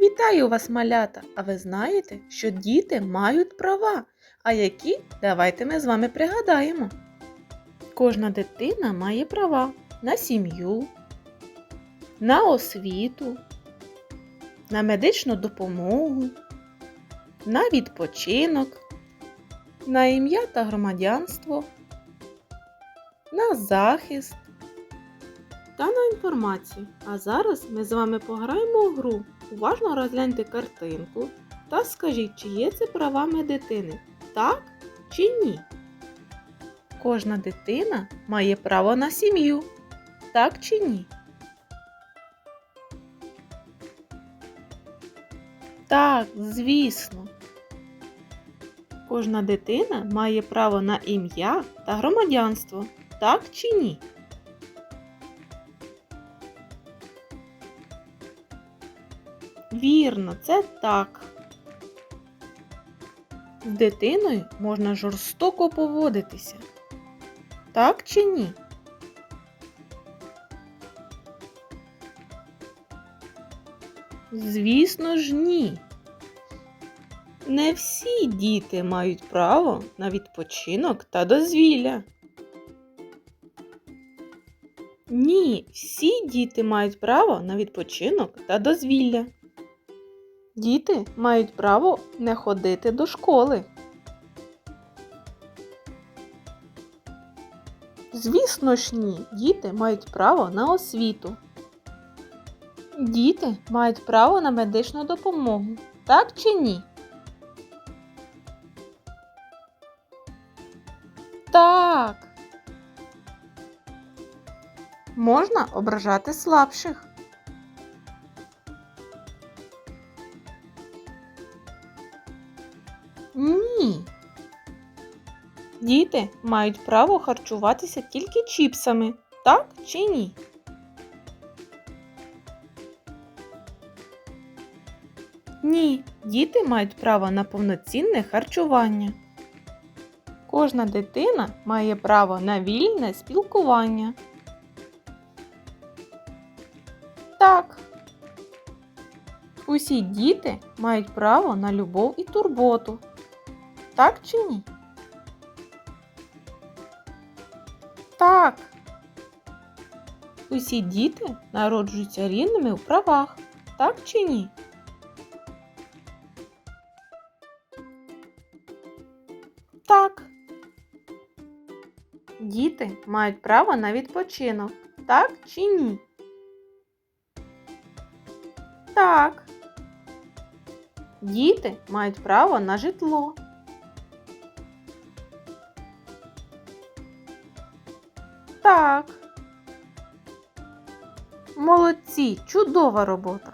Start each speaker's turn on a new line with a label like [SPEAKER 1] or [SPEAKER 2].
[SPEAKER 1] Вітаю вас, малята! А ви знаєте, що діти мають права. А які? Давайте ми з вами пригадаємо. Кожна дитина має права на сім'ю, на освіту, на медичну допомогу, на відпочинок, на ім'я та громадянство, на захист та на інформацію. А зараз ми з вами пограємо у гру. Уважно розгляньте картинку та скажіть, чи є це правами дитини, так чи ні. Кожна дитина має право на сім'ю, так чи ні? Так, звісно. Кожна дитина має право на ім'я та громадянство, так чи ні? Вірно, це так. З дитиною можна жорстоко поводитися. Так чи ні? Звісно ж, ні. Не всі діти мають право на відпочинок та дозвілля. Ні, всі діти мають право на відпочинок та дозвілля. Діти мають право не ходити до школи. Звісно ж ні, діти мають право на освіту. Діти мають право на медичну допомогу. Так чи ні? Так. Можна ображати слабших. Ні. Діти мають право харчуватися тільки чіпсами, так чи ні? Ні, діти мають право на повноцінне харчування. Кожна дитина має право на вільне спілкування. Так. Усі діти мають право на любов і турботу. Так чи ні? Так. Усі діти народжуються рівними у правах. Так чи ні? Так. Діти мають право на відпочинок. Так чи ні? Так. Діти мають право на житло. Так. Молодці, чудова робота.